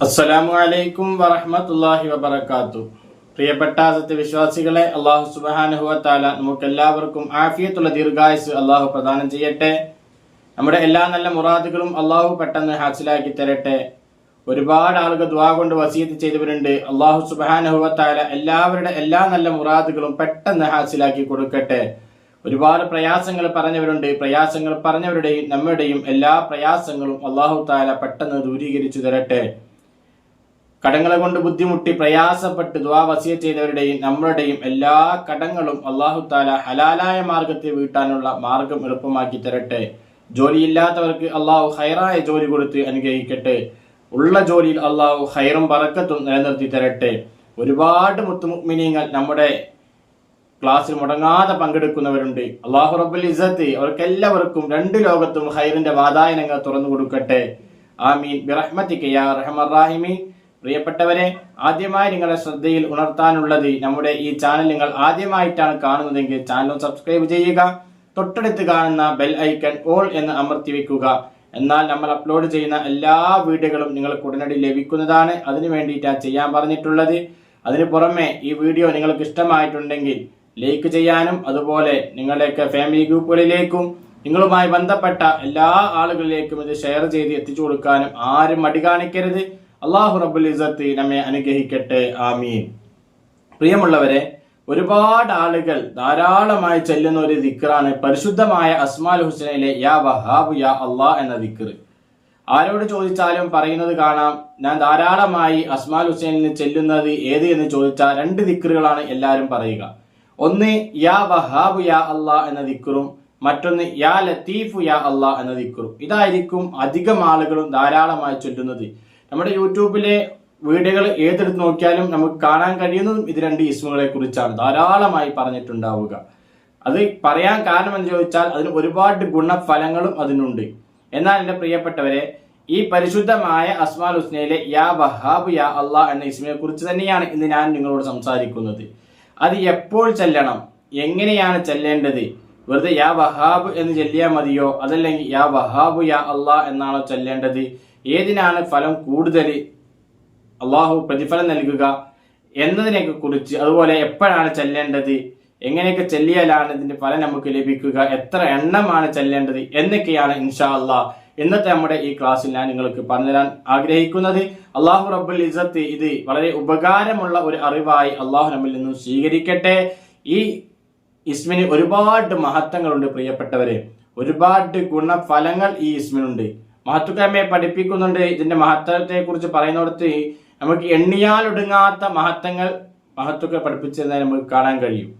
അസ്സലാമു അലൈക്കും വറഹ്മത്തുള്ളാഹി വബറകാത്തു. പ്രിയപ്പെട്ട സത്യവിശ്വാസികളെ അള്ളാഹു സുബ്ഹാനഹു താല നമുക്ക് എല്ലാവർക്കും ആഫിയത്തുള്ള ദീർഘായുസ് അള്ളാഹു പ്രദാനം ചെയ്യട്ടെ. നമ്മുടെ എല്ലാ നല്ല മുറാദുകളും അള്ളാഹു പെട്ടെന്ന് ഹാസിലാക്കി തരട്ടെ. ഒരുപാട് ആളുകൾ ദ്വാ കൊണ്ട് വസീത്ത് ചെയ്തവരുണ്ട്. അള്ളാഹു സുബ്ഹാനഹു താല എല്ലാവരുടെ എല്ലാ നല്ല മുറാദുകളും പെട്ടെന്ന് ഹാസിലാക്കി കൊടുക്കട്ടെ. ഒരുപാട് പ്രയാസങ്ങൾ പറഞ്ഞവരുണ്ട്. പ്രയാസങ്ങൾ പറഞ്ഞവരുടെയും നമ്മുടെയും എല്ലാ പ്രയാസങ്ങളും അള്ളാഹു താല പെട്ടെന്ന് ദൂരീകരിച്ചു തരട്ടെ. കടങ്ങളെ കൊണ്ട് ബുദ്ധിമുട്ടി പ്രയാസപ്പെട്ട് ദ്വാ വസിയ ചെയ്തവരുടെയും നമ്മളുടെയും എല്ലാ കടങ്ങളും അള്ളാഹു താല ഹലാലായ മാർഗത്തിൽ വീട്ടാനുള്ള മാർഗം എളുപ്പമാക്കി തരട്ടെ. ജോലിയില്ലാത്തവർക്ക് അള്ളാഹു ഹൈറായ ജോലി കൊടുത്ത് അനുഗ്രഹിക്കട്ടെ. ഉള്ള ജോലിയിൽ അള്ളാഹു ഹൈറും പറക്കത്തും നിലനിർത്തി തരട്ടെ. ഒരുപാട് മുത്തുമുഗ്മിനീങ്ങൾ നമ്മുടെ ക്ലാസ്സിൽ മുടങ്ങാതെ പങ്കെടുക്കുന്നവരുണ്ട്. അള്ളാഹു റബ്ബുൽ ഇസത്ത് അവർക്കെല്ലാവർക്കും രണ്ട് ലോകത്തും ഹൈറിന്റെ വാതായനങ്ങൾ തുറന്നു കൊടുക്കട്ടെ. ആമീൻ. ബിറഹ്മത്തിക്ക് യാ റഹ്മർ പ്രിയപ്പെട്ടവരെ ആദ്യമായി നിങ്ങളുടെ ശ്രദ്ധയിൽ ഉണർത്താനുള്ളത് നമ്മുടെ ഈ ചാനൽ നിങ്ങൾ ആദ്യമായിട്ടാണ് കാണുന്നതെങ്കിൽ ചാനൽ സബ്സ്ക്രൈബ് ചെയ്യുക തൊട്ടടുത്ത് കാണുന്ന ബെൽ ഐക്കൺ ഓൾ എന്ന് അമർത്തി വെക്കുക. എന്നാൽ നമ്മൾ അപ്ലോഡ് ചെയ്യുന്ന എല്ലാ വീഡിയോകളും നിങ്ങൾക്ക് ഉടനടി ലഭിക്കുന്നതാണ്. അതിനു വേണ്ടിയിട്ടാണ് ചെയ്യാൻ പറഞ്ഞിട്ടുള്ളത്. അതിന് പുറമെ ഈ വീഡിയോ നിങ്ങൾക്ക് ഇഷ്ടമായിട്ടുണ്ടെങ്കിൽ ലൈക്ക് ചെയ്യാനും അതുപോലെ നിങ്ങളുടെയൊക്കെ ഫാമിലി ഗ്രൂപ്പുകളിലേക്കും നിങ്ങളുമായി ബന്ധപ്പെട്ട എല്ലാ ആളുകളിലേക്കും ഇത് ഷെയർ ചെയ്ത് എത്തിച്ചു കൊടുക്കാനും ആരും മടി കാണിക്കരുത്. അള്ളാഹു റബ്ബുൽ ഇസത്ത് നമ്മെ അനുഗ്രഹിക്കട്ടെ. ആമീൻ. പ്രിയമുള്ളവരെ ഒരുപാട് ആളുകൾ ധാരാളമായി ചെല്ലുന്ന ഒരു ദിക്റാണ് പരിശുദ്ധമായ അസ്മാൽ ഹുസൈനിലെ യാ വഹാബ് യാ അള്ളാഹ് എന്ന ദിക്ർ. ആരോട് ചോദിച്ചാലും പറയുന്നത് കാണാം ഞാൻ ധാരാളമായി അസ്മാൽ ഹുസൈനിൽ ചെല്ലുന്നത് ഏത് എന്ന് ചോദിച്ചാൽ രണ്ട് ദിക്റുകളാണ് എല്ലാവരും പറയുക. ഒന്ന് യാ വഹാബ് യാ അള്ളാഹ് എന്ന ദിക്റും മറ്റൊന്ന് യാ ലത്തീഫു യാ അള്ളാഹ് എന്ന ദിക്റും. ഇതായിരിക്കും അധികം ആളുകളും ധാരാളമായി ചൊല്ലുന്നത്. നമ്മുടെ യൂട്യൂബിലെ വീഡിയോകൾ ഏതെടുത്ത് നോക്കിയാലും നമുക്ക് കാണാൻ കഴിയുന്നതും ഇത് രണ്ട് ഇസ്മുകളെ കുറിച്ചാണ് ധാരാളമായി പറഞ്ഞിട്ടുണ്ടാവുക. അത് പറയാൻ കാരണം എന്ന് ചോദിച്ചാൽ അതിന് ഒരുപാട് ഗുണഫലങ്ങളും അതിനുണ്ട്. എന്നാൽ എന്റെ പ്രിയപ്പെട്ടവരെ ഈ പരിശുദ്ധമായ അസ്മാൽ ഹുസ്നയിലെ യാ വഹാബ് യാ അള്ളാഹ് എന്ന ഇസ്മയെ കുറിച്ച് തന്നെയാണ് ഇന്ന് ഞാൻ നിങ്ങളോട് സംസാരിക്കുന്നത്. അത് എപ്പോൾ ചെല്ലണം? എങ്ങനെയാണ് ചെല്ലേണ്ടത്? വെറുതെ യാ വഹാബ് എന്ന് ചെല്ലിയാൽ മതിയോ? അതല്ലെങ്കിൽ യാ വഹാബ് യാ അള്ളാഹ് എന്നാണോ ചെല്ലേണ്ടത്? ഏതിനാണ് ഫലം കൂടുതൽ അള്ളാഹു പ്രതിഫലം നൽകുക എന്നതിനെയൊക്കെ കുറിച്ച് അതുപോലെ എപ്പോഴാണ് ചെല്ലേണ്ടത് എങ്ങനെയൊക്കെ ചെല്ലിയാലാണ് ഇതിന്റെ ഫലം നമുക്ക് ലഭിക്കുക എത്ര എണ്ണമാണ് ചെല്ലേണ്ടത് എന്നൊക്കെയാണ് ഇൻഷാ അള്ളാഹ് ഇന്നത്തെ നമ്മുടെ ഈ ക്ലാസ്സിൽ ഞാൻ നിങ്ങൾക്ക് പറഞ്ഞുതരാൻ ആഗ്രഹിക്കുന്നത്. അള്ളാഹു റബ്ബുൽ ഇസത്ത് ഇത് വളരെ ഉപകാരമുള്ള ഒരു അറിവായി അള്ളാഹു നമ്മിൽ നിന്നും സ്വീകരിക്കട്ടെ. ഈ ഇസ്മിന് ഒരുപാട് മഹത്വങ്ങളുണ്ട് പ്രിയപ്പെട്ടവരെ. ഒരുപാട് ഗുണഫലങ്ങൾ ഈ ഇസ്മിനുണ്ട്. മഹത്വക്കമ്മയെ പഠിപ്പിക്കുന്നുണ്ട്. ഇതിന്റെ മഹത്വത്തെ കുറിച്ച് പറയുന്നിടത്ത് നമുക്ക് എണ്ണിയാലൊടുങ്ങാത്ത മഹത്വങ്ങൾ മഹത്വക്കെ പഠിപ്പിച്ചതായി നമുക്ക് കാണാൻ കഴിയും.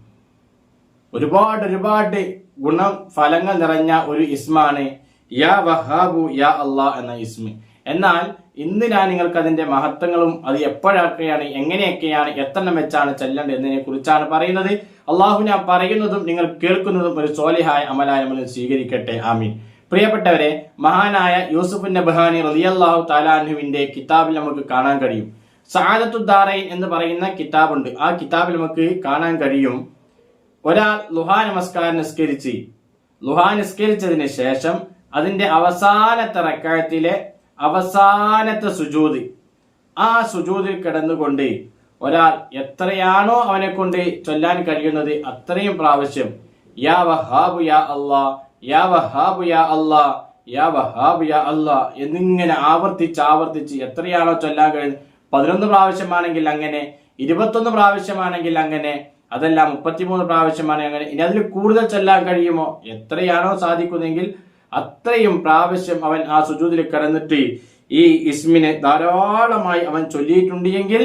ഒരുപാട് ഒരുപാട് ഗുണം ഫലങ്ങൾ നിറഞ്ഞ ഒരു ഇസ്മാണ് യാ വഹാബു യാ അള്ളാ എന്ന ഇസ്മി. എന്നാൽ ഇന്ന് ഞാൻ നിങ്ങൾക്ക് അതിന്റെ മഹത്വങ്ങളും അത് എപ്പോഴൊക്കെയാണ് എങ്ങനെയൊക്കെയാണ് എത്രണ്ണം വെച്ചാണ് ചെല്ലേണ്ടത് എന്നതിനെ കുറിച്ചാണ് പറയുന്നത്. അള്ളാഹു ഞാൻ പറയുന്നതും നിങ്ങൾ കേൾക്കുന്നതും ഒരു സോലിഹായ അമലായ നമ്മൾ സ്വീകരിക്കട്ടെ. ആമീൻ. പ്രിയപ്പെട്ടവരെ മഹാനായ യൂസുഫ് നബഹാനി റലിയല്ലാഹു താലാഹുവിന്റെ കിതാബിൽ നമുക്ക് കാണാൻ കഴിയും. സാദത്തുദ്ദാറൈൻ എന്ന് പറയുന്ന കിതാബുണ്ട്. ആ കിതാബിൽ നമുക്ക് കാണാൻ കഴിയും. ഒരാൾ ലുഹാ നമസ്കാരം നിസ്കരിച്ച് ലുഹാ നിസ്കരിച്ചതിന് ശേഷം അതിന്റെ അവസാനത്തെ റക്കായത്തിലെ അവസാനത്തെ സുജൂത് ആ സുജൂതിൽ കിടന്നുകൊണ്ട് ഒരാൾ എത്രയാണോ അവനെ കൊണ്ട് ചൊല്ലാൻ കഴിയുന്നത് അത്രയും പ്രാവശ്യം യാ വഹാബു യാ അള്ളാ യാ വഹാബ് യാ അള്ളാ യാ വഹാബ് യാ അള്ളാ എന്നിങ്ങനെ ആവർത്തിച്ച് ആവർത്തിച്ച് എത്രയാണോ ചൊല്ലാൻ കഴിയുന്നത്? പതിനൊന്ന് പ്രാവശ്യമാണെങ്കിൽ അങ്ങനെ ഇരുപത്തൊന്ന് പ്രാവശ്യമാണെങ്കിൽ അങ്ങനെ അതല്ല മുപ്പത്തിമൂന്ന് പ്രാവശ്യമാണെങ്കിൽ അങ്ങനെ. ഇനി അതിൽ കൂടുതൽ ചൊല്ലാൻ കഴിയുമോ? എത്രയാണോ സാധിക്കുന്നെങ്കിൽ അത്രയും പ്രാവശ്യം അവൻ ആ സുജൂതിൽ കടന്നിട്ട് ഈ ഇസ്മിനെ ധാരാളമായി അവൻ ചൊല്ലിയിട്ടുണ്ട് എങ്കിൽ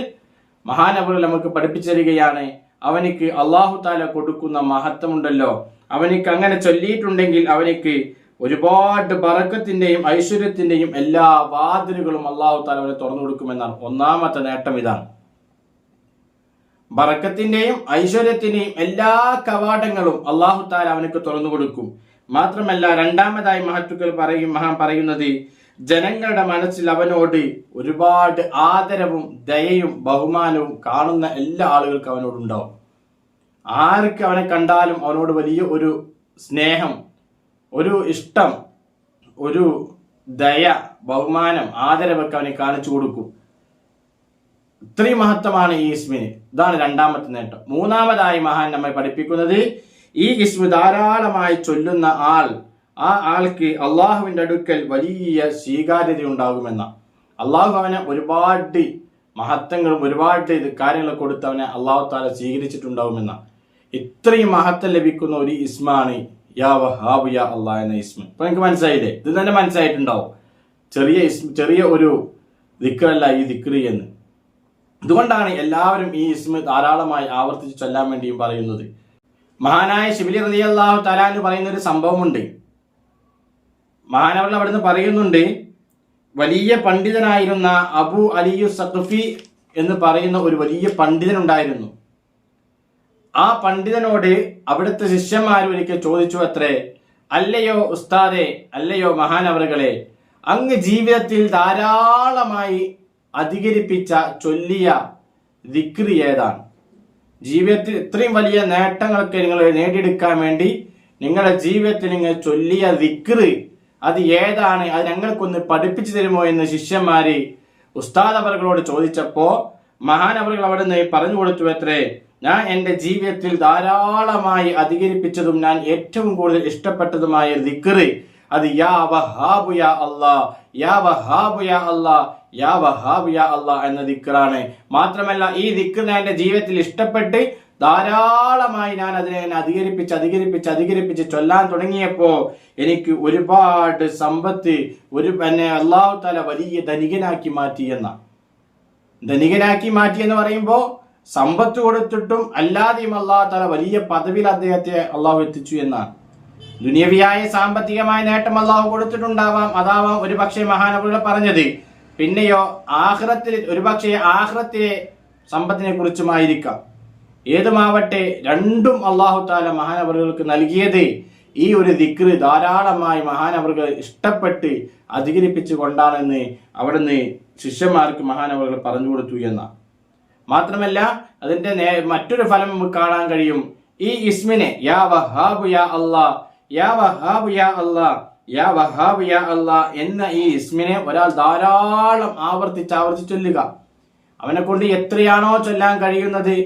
മഹാനവറുകൾ നമുക്ക് പഠിപ്പിച്ചു തരികയാണ് അവനിക്ക് അള്ളാഹു താല കൊടുക്കുന്ന മഹത്വമുണ്ടല്ലോ. അവനിക്ക് അങ്ങനെ ചൊല്ലിയിട്ടുണ്ടെങ്കിൽ അവനിക്ക് ഒരുപാട് ബറക്കത്തിന്റെയും ഐശ്വര്യത്തിന്റെയും എല്ലാ വാതിലുകളും അള്ളാഹു താല അവനെ തുറന്നു കൊടുക്കുമെന്നാണ്. ഒന്നാമത്തെ നേട്ടം ഇതാണ്. ബറക്കത്തിന്റെയും ഐശ്വര്യത്തിന്റെയും എല്ലാ കവാടങ്ങളും അള്ളാഹു താല അവനക്ക് തുറന്നു കൊടുക്കും. മാത്രമല്ല രണ്ടാമതായി മഹത്തുക്കൾ പറയും മഹാൻ പറയുന്നത് ജനങ്ങളുടെ മനസ്സിൽ അവനോട് ഒരുപാട് ആദരവും ദയയും ബഹുമാനവും കാണുന്ന എല്ലാ ആളുകൾക്കും അവനോട് ഉണ്ടാവും ആർക്ക് അവനെ കണ്ടാലും അവനോട് വലിയ ഒരു സ്നേഹം ഒരു ഇഷ്ടം ഒരു ദയ ബഹുമാനം ആദരവൊക്കെ അവനെ കാണിച്ചു കൊടുക്കും. ഇത്രയും മഹത്വമാണ് ഈ ഇസ്മിന്. ഇതാണ് രണ്ടാമത്തെ നേട്ടം. മൂന്നാമതായി മഹാൻ നമ്മെ പഠിപ്പിക്കുന്നത് ഈ ഇസ്മു ധാരാളമായി ചൊല്ലുന്ന ആൾ ആ ആൾക്ക് അള്ളാഹുവിന്റെ അടുക്കൽ വലിയ സ്വീകാര്യത ഉണ്ടാകുമെന്ന. അള്ളാഹു അവനെ ഒരുപാട് മഹത്വങ്ങളും ഒരുപാട് കാര്യങ്ങൾ കൊടുത്ത് അവനെ അള്ളാഹു താല സ്വീകരിച്ചിട്ടുണ്ടാവുമെന്ന. ഇത്രയും മഹത്വം ലഭിക്കുന്ന ഒരു ഇസ്മാണ് വഹാബ് യാ അള്ളാഹ് എന്ന ഇസ്മ. ഇപ്പൊ എനിക്ക് മനസ്സിലായില്ലേ? ഇത് തന്നെ മനസ്സിലായിട്ടുണ്ടാവും. ചെറിയ ഇസ്മ ചെറിയ ഒരു ദിക്കറല്ല ഈ ദിക്രി എന്ന്. ഇതുകൊണ്ടാണ് എല്ലാവരും ഈ ഇസ്മ ധാരാളമായി ആവർത്തിച്ച് ചൊല്ലാൻ വേണ്ടിയും പറയുന്നത്. മഹാനായ ശിബിലി റതി അള്ളാഹു തലാന്ന് പറയുന്ന ഒരു സംഭവമുണ്ട്. മഹാനവർ അവിടുന്ന് പറയുന്നുണ്ട് വലിയ പണ്ഡിതനായിരുന്ന അബു അലിയു സഖഫി എന്ന് പറയുന്ന ഒരു വലിയ പണ്ഡിതനുണ്ടായിരുന്നു. ആ പണ്ഡിതനോട് അവിടുത്തെ ശിഷ്യന്മാർ ഒരിക്കൽ ചോദിച്ചു അത്രേ അല്ലയോ ഉസ്താദെ അല്ലയോ മഹാനവറുകളെ അങ്ങ് ജീവിതത്തിൽ ധാരാളമായി അധികരിപ്പിച്ച ചൊല്ലിയ ദിക്രി ഏതാണ്? ജീവിതത്തിൽ ഇത്രയും വലിയ നേട്ടങ്ങളൊക്കെ നിങ്ങൾ നേടിയെടുക്കാൻ വേണ്ടി നിങ്ങളുടെ ജീവിതത്തിൽ നിങ്ങൾ ചൊല്ലിയ ദിക്റ് അത് ഏതാണ്? അത് ഞങ്ങൾക്കൊന്ന് പഠിപ്പിച്ചു തരുമോ? എന്ന് ശിഷ്യന്മാര് ഉസ്താദ് അവറുകളോട് ചോദിച്ചപ്പോ മഹാനവറുകൾ അവിടെ നിന്ന് പറഞ്ഞു കൊടുത്തു എത്രേ ഞാൻ എന്റെ ജീവിതത്തിൽ ധാരാളമായി അധികരിപ്പിച്ചതും ഞാൻ ഏറ്റവും കൂടുതൽ ഇഷ്ടപ്പെട്ടതുമായ ദിക്കറി അത് യാ വഹാബു യാ അല്ലാ യാ വഹാബു യാ അല്ലാ യാ വഹാബു യാ അല്ലാ എന്ന ദിക്കറാണ് മാത്രമല്ല ഈ ദിക്ർ ഞാൻ എന്റെ ജീവിതത്തിൽ ഇഷ്ടപ്പെട്ട് ധാരാളമായി ഞാൻ അതിനെ അധികരിപ്പിച്ച് അധികരിപ്പിച്ച് അധികരിപ്പിച്ച് ചൊല്ലാൻ തുടങ്ങിയപ്പോ എനിക്ക് ഒരുപാട് സമ്പത്ത് ഒരു എന്നെ അള്ളാഹു തല വലിയ ധനികനാക്കി മാറ്റി എന്ന. ധനികനാക്കി മാറ്റി എന്ന് പറയുമ്പോൾ സമ്പത്ത് കൊടുത്തിട്ടും അല്ലാതെയും അള്ളാഹു തല വലിയ പദവിയിൽ അദ്ദേഹത്തെ അള്ളാഹു എത്തിച്ചു എന്നാണ്. ദുനിയവിയായ സാമ്പത്തികമായ നേട്ടം അള്ളാഹു കൊടുത്തിട്ടുണ്ടാവാം. അതാവാം ഒരു പക്ഷേ മഹാനവറുകൾ പറഞ്ഞത്. പിന്നെയോ ആഹ്റത്തിൽ ഒരു പക്ഷേ ആഹ്റത്തിലെ സമ്പത്തിനെ കുറിച്ചുമായിരിക്കാം. ഏതുമാവട്ടെ രണ്ടും അള്ളാഹു താല മഹാനവറുകൾക്ക് നൽകിയത് ഈ ഒരു ദിക്റ് ധാരാളമായി മഹാനവറുകൾ ഇഷ്ടപ്പെട്ട് അധികരിപ്പിച്ചു കൊണ്ടാണെന്ന് അവിടുന്ന് ശിഷ്യന്മാർക്ക് മഹാനവറുകൾ പറഞ്ഞു കൊടുത്തു എന്ന മാത്രമല്ല അതിന്റെ മറ്റൊരു ഫലം കാണാൻ കഴിയും. ഈ ഇസ്മിനെ യാ വഹാബു യാ അല്ലാ യാ വഹാബു യാ അല്ലാ യാ വഹാബു യാ അല്ലാ എന്ന ഈ ഇസ്മിനെ ഒരാൾ ധാരാളം ആവർത്തിച്ച് ആവർത്തിച്ച് ചൊല്ലുക. അവനെ കൊണ്ട് എത്രയാണോ ചൊല്ലാൻ കഴിയുന്നത്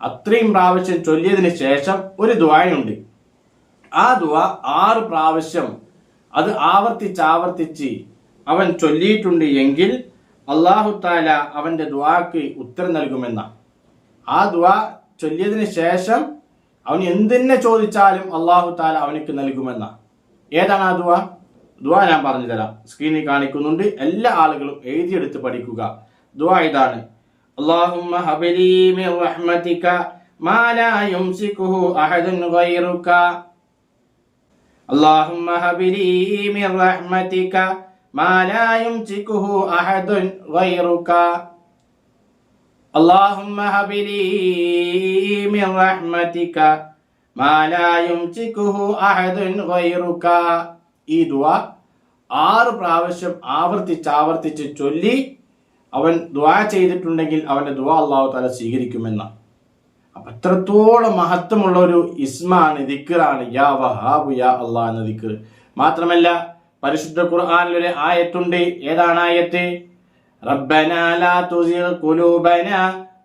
അത്രയും പ്രാവശ്യം ചൊല്ലിയതിന് ശേഷം ഒരു ദ്വായുണ്ട് ആ ദ്വ ആറ് പ്രാവശ്യം അത് ആവർത്തിച്ച് ആവർത്തിച്ച് അവൻ ചൊല്ലിയിട്ടുണ്ട് എങ്കിൽ അള്ളാഹു താല അവന്റെ ദ്വാക്ക് ഉത്തരം നൽകുമെന്ന ആ ദ്വ ചൊല്ലിയതിന് ശേഷം അവൻ എന്തിനെ ചോദിച്ചാലും അള്ളാഹു താല അവനക്ക് നൽകുമെന്ന ഏതാണ് ആ ദ്വ ദ്വ ഞാൻ പറഞ്ഞു തരാം സ്ക്രീനിൽ കാണിക്കുന്നുണ്ട് എല്ലാ ആളുകളും എഴുതിയെടുത്ത് പഠിക്കുക ദ്വ ഇതാണ് اللهم هب لي من رحمتك ما لا يمسكه أحد غيرك اللهم هب لي من رحمتك ما لا يمسكه أحد غيرك اللهم هب لي من رحمتك ما لا يمسكه أحد غيرك ഈ ദുവ ആറ് പ്രാവശ്യം ആവർത്തിച്ച് ആവർത്തിച്ച് ചൊല്ലി അവൻ ദ്വാ ചെയ്തിട്ടുണ്ടെങ്കിൽ അവന്റെ ദ്വാ അള്ളാഹു താല സ്വീകരിക്കുമെന്ന അപ്പൊ എത്രത്തോളം മഹത്വമുള്ള ഒരു ഇസ്മാണ് ദിക്കറാണ് യാ വഹാബു യാ അള്ളാഹ് എന്ന ദിക്കർ മാത്രമല്ല പരിശുദ്ധ ഖുർആനിൽ ഒരു ആയത്തുണ്ട് ഏതാണ് ആയത്ത് ربنا لا تزغ قلوبنا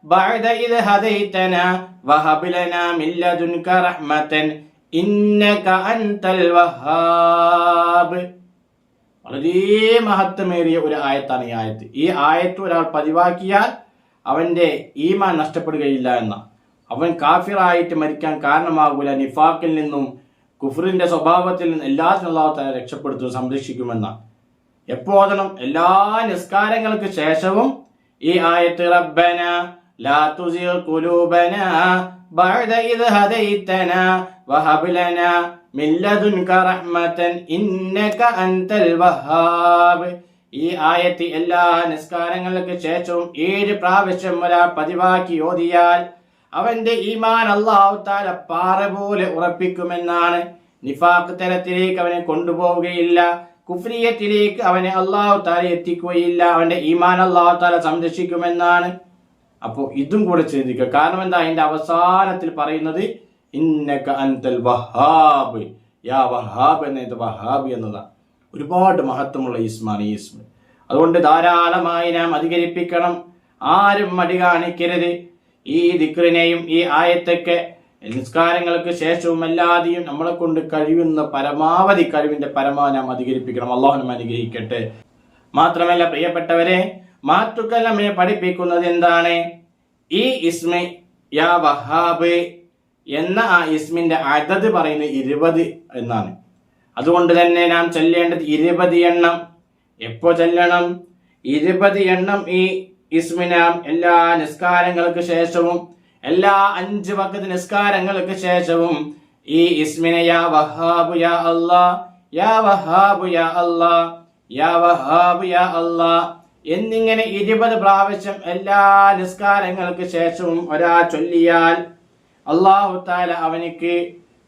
بعد إذ هديتنا وهب لنا من لدنك رحمة إنك أنت الوهاب വളരെ മഹത്വമേറിയ ഒരു ആയത്താണ് ഈ ആയത്ത് ഈ ആയത്ത് ഒരാൾ പതിവാക്കിയാൽ അവന്റെ ഈമാൻ നഷ്ടപ്പെടുകയില്ല എന്ന അവൻ കാഫിറായിട്ട് മരിക്കാൻ കാരണമാകൂല നിഫാക്കിൽ നിന്നും കുഫറിന്റെ സ്വഭാവത്തിൽ നിന്ന് എല്ലാത്തിനും അള്ളാഹു താല രക്ഷപ്പെടുത്തും സംരക്ഷിക്കുമെന്നാണ് എപ്പോഴും എല്ലാ നിസ്കാരങ്ങൾക്ക് ശേഷവും ഈ ആയത്ത് റബ്ബന ലാ തുസിഗ് ഖുലൂബന ബഅദ ഇദ് ഹദൈതന വഹബ് ലന മിൻ ലദുൻക റഹ്മതൻ ഇന്നക അൻതൽ വഹാബ്. ഈ ആയത്ത് എല്ലാ നിസ്കാരങ്ങൾക്ക് ശേഷവും ഏഴ് പ്രാവശ്യം ഒരാൾ പതിവാക്കി ഓതിയാൽ അവന്റെ ഈമാൻ അള്ളാഹു താല പാറ പോലെ ഉറപ്പിക്കുമെന്നാണ്. നിഫാഖ് തരത്തിലേക്ക് അവനെ കൊണ്ടുപോവുകയില്ല. കുഫ്രിയത്തിലേക്ക് അവനെ അള്ളാഹു താല എത്തിക്കുകയില്ല. അവന്റെ ഈമാൻ അള്ളാഹു താല സംരക്ഷിക്കുമെന്നാണ്. അപ്പോൾ ഇതും കൂടെ ചിന്തിക്കുക. കാരണം എന്താ? അതിന്റെ അവസാനത്തിൽ പറയുന്നത് ഇന്നക വഹാബ്. യാ വഹാബ് എന്നതാണ്. ഒരുപാട് മഹത്വമുള്ള ഈസ്മാണ് ഈസ്മ. അതുകൊണ്ട് ധാരാളമായി നാം അധികരിപ്പിക്കണം. ആരും മടി കാണിക്കരുത്. ഈ ദിക്റിനെയും ഈ ആയത്തൊക്കെ നിസ്കാരങ്ങൾക്ക് ശേഷവും അല്ലാതെയും നമ്മളെ കൊണ്ട് കഴിയുന്ന പരമാവധി കഴിവിന്റെ പരമാവധി നാം അധികരിപ്പിക്കണം. അള്ളാഹുനും അനുഗ്രഹിക്കട്ടെ. മാത്രമല്ല പ്രിയപ്പെട്ടവരെ മാത്തുക്കല്ലമ്മയെ പഠിപ്പിക്കുന്നത് എന്താണ്? ഈ ഇസ്മി യാ വഹാബ് എന്ന ആ ഇസ്മിന്റെ അതത് പറയുന്നത് ഇരുപത് എന്നാണ്. അതുകൊണ്ട് തന്നെ നാം ചെല്ലേണ്ടത് ഇരുപത് എണ്ണം. എപ്പോ ചെല്ലണം? ഇരുപത് എണ്ണം ഈ ഇസ്മിനാം എല്ലാ നിസ്കാരങ്ങൾക്ക് ശേഷവും എല്ലാ അഞ്ച് വക്കത്ത് നിസ്കാരങ്ങൾക്ക് ശേഷവും ഈ ഇസ്മിനെ യാ വഹാബു യാ അല്ലാ യാ വഹാബു യാ അല്ലാ യാ വഹാബു യാ എന്നിങ്ങനെ ഇരുപത് പ്രാവശ്യം എല്ലാ നിസ്കാരങ്ങൾക്ക് ശേഷവും ഒരാ ചൊല്ലിയാൽ അള്ളാഹു താല അവനിക്ക്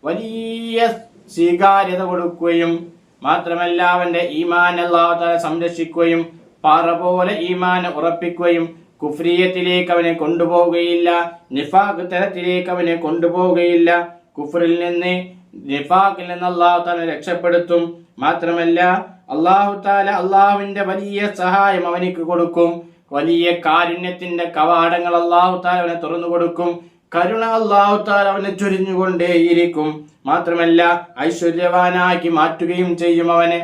വലിയ സ്വീകാര്യത കൊടുക്കുകയും മാത്രമല്ല അവന്റെ ഈമാൻ അള്ളാഹു താല സംരക്ഷിക്കുകയും പാറ പോലെ ഈമാൻ ഉറപ്പിക്കുകയും കുഫ്രിയത്തിലേക്ക് അവനെ കൊണ്ടുപോവുകയില്ല നിഫാഖ് തരത്തിലേക്ക് അവനെ കൊണ്ടുപോവുകയില്ല. കുഫറിൽ നിന്ന് നിഫാഖിൽ നിന്ന് അള്ളാഹു താല രക്ഷപ്പെടുത്തും. മാത്രമല്ല അള്ളാഹു താല അള്ളാഹുവിന്റെ വലിയ സഹായം അവനിക്ക് കൊടുക്കും. വലിയ കാരുണ്യത്തിന്റെ കവാടങ്ങൾ അള്ളാഹു താല അവനെ തുറന്നു കൊടുക്കും. കരുണ അള്ളാഹു താല അവനെ ചൊരിഞ്ഞുകൊണ്ടേയിരിക്കും. മാത്രമല്ല ഐശ്വര്യവാനാക്കി മാറ്റുകയും ചെയ്യും അവനെ.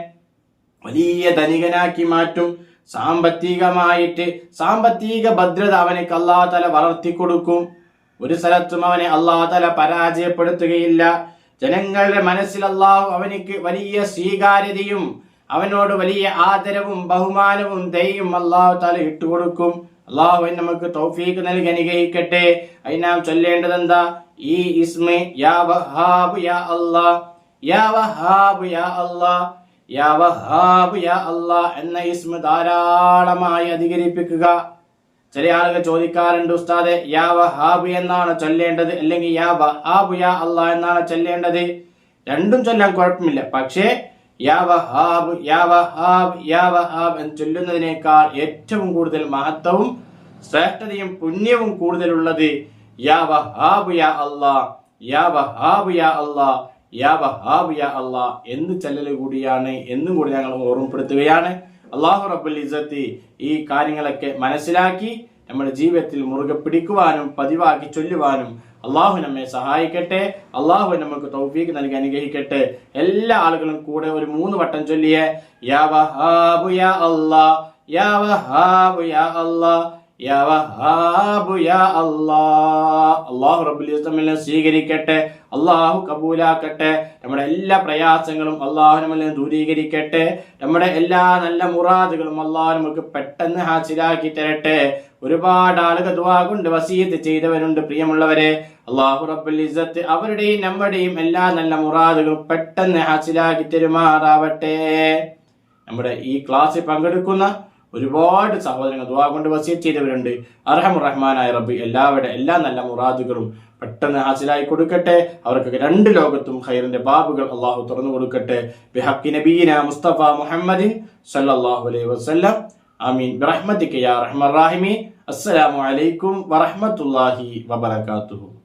വലിയ ധനികനാക്കി മാറ്റും. സാമ്പത്തികമായിട്ട് സാമ്പത്തിക ഭദ്രത അവനക്ക് അള്ളാഹു തല വളർത്തി കൊടുക്കും ഒരു സ്ഥലത്തും അവനെ അള്ളാഹു തല പരാജയപ്പെടുത്തുകയില്ല. ജനങ്ങളുടെ മനസ്സിൽ അള്ളാഹു അവനിക്ക് വലിയ സ്വീകാര്യതയും അവനോട് വലിയ ആദരവും ബഹുമാനവും ദയും അള്ളാഹു തല ഇട്ടുകൊടുക്കും. അള്ളാഹു നമുക്ക് തൗഫീഖ് നൽകി അനുഗ്രഹിക്കട്ടെ. അതിനാം ചൊല്ലേണ്ടത് എന്താ ഈ ഇസ്മ യാ വഹാബ് യാ അല്ലാ യാ വഹാബ് യാ അല്ലാ യാ അല്ലാ എന്ന ഇസ്മ ധാരാളമായി അധികരിപ്പിക്കുക. ചില ആളുകൾ ചോദിക്കാറുണ്ട് ഉസ്താദെ യാ എന്നാണ് ചൊല്ലേണ്ടത്? അല്ലെങ്കിൽ യാ വഹാബ് യാ അല്ലാ എന്നാണ് ചൊല്ലേണ്ടത്? രണ്ടും ചൊല്ലാൻ കുഴപ്പമില്ല. പക്ഷേ യാ വഹാബ് യാ എന്ന് ചൊല്ലുന്നതിനേക്കാൾ ഏറ്റവും കൂടുതൽ മഹത്വവും ശ്രേഷ്ഠതയും പുണ്യവും കൂടുതലുള്ളത് യാ യാ അല്ലാ യാ യാ അല്ലാ യാ വഹാബ് യാ അള്ളാ എന്ന് ചെല്ലൽ കൂടിയാണ് എന്നും കൂടി ഞങ്ങൾ ഓർമ്മപ്പെടുത്തുകയാണ്. അള്ളാഹു റബ്ബുൽ ഇസത്തി ഈ കാര്യങ്ങളൊക്കെ മനസ്സിലാക്കി നമ്മുടെ ജീവിതത്തിൽ മുറുകെ പിടിക്കുവാനും പതിവാക്കി ചൊല്ലുവാനും അള്ളാഹു നമ്മെ സഹായിക്കട്ടെ. അള്ളാഹു നമുക്ക് തൗഫീഖ് നൽകി അനുഗ്രഹിക്കട്ടെ. എല്ലാ ആളുകളും കൂടെ ഒരു മൂന്ന് വട്ടം ചൊല്ലിയേ യാ വഹാബു യാ അള്ളാ യാ വഹാബു യാ അല്ലാ അള്ളാഹു റബ്ബുൽ ഇസ്ലമിനെ സ്വീകരിക്കട്ടെ. അള്ളാഹു കബൂലാക്കട്ടെ. നമ്മുടെ എല്ലാ പ്രയാസങ്ങളും അള്ളാഹു നമ്മളെ ദൂരീകരിക്കട്ടെ. നമ്മുടെ എല്ലാ നല്ല മുറാദുകളും അള്ളാഹു നമുക്ക് പെട്ടെന്ന് ഹാസിലാക്കി തരട്ടെ. ഒരുപാട് ആളുകൾ ദുവാ കൊണ്ട് വസീത്ത് ചെയ്തവരുണ്ട് പ്രിയമുള്ളവരെ. അള്ളാഹു റബ്ബുൽ ഇസത്ത് അവരുടെയും നമ്മുടെയും എല്ലാ നല്ല മുറാദുകളും പെട്ടെന്ന് ഹാസിലാക്കി തരുമാറാവട്ടെ. നമ്മുടെ ഈ ക്ലാസ്സിൽ പങ്കെടുക്കുന്ന ഒരുപാട് സഹോദരങ്ങൾ ദുവാ കൊണ്ട് വസീത്ത് ചെയ്തവരുണ്ട് അർഹമുറഹ്മാനായ റബ്ബ് എല്ലാവരുടെ എല്ലാ നല്ല മുറാദുകളും പെട്ടെന്ന് ഹാസിലായി കൊടുക്കട്ടെ. അവർക്ക് രണ്ട് ലോകത്തും ഹൈറിന്റെ ബാബുകൾ അള്ളാഹു തുറന്നു കൊടുക്കട്ടെ. ബിഹക്കി നബീന മുസ്തഫ മുഹമ്മദ് സല്ലല്ലാഹു അലൈഹി വസല്ലം. ആമീൻ. റഹീമീൻ. അസ്സലാമു അലൈക്കും വറഹ്മത്തുള്ളാഹി വബറകാതുഹു.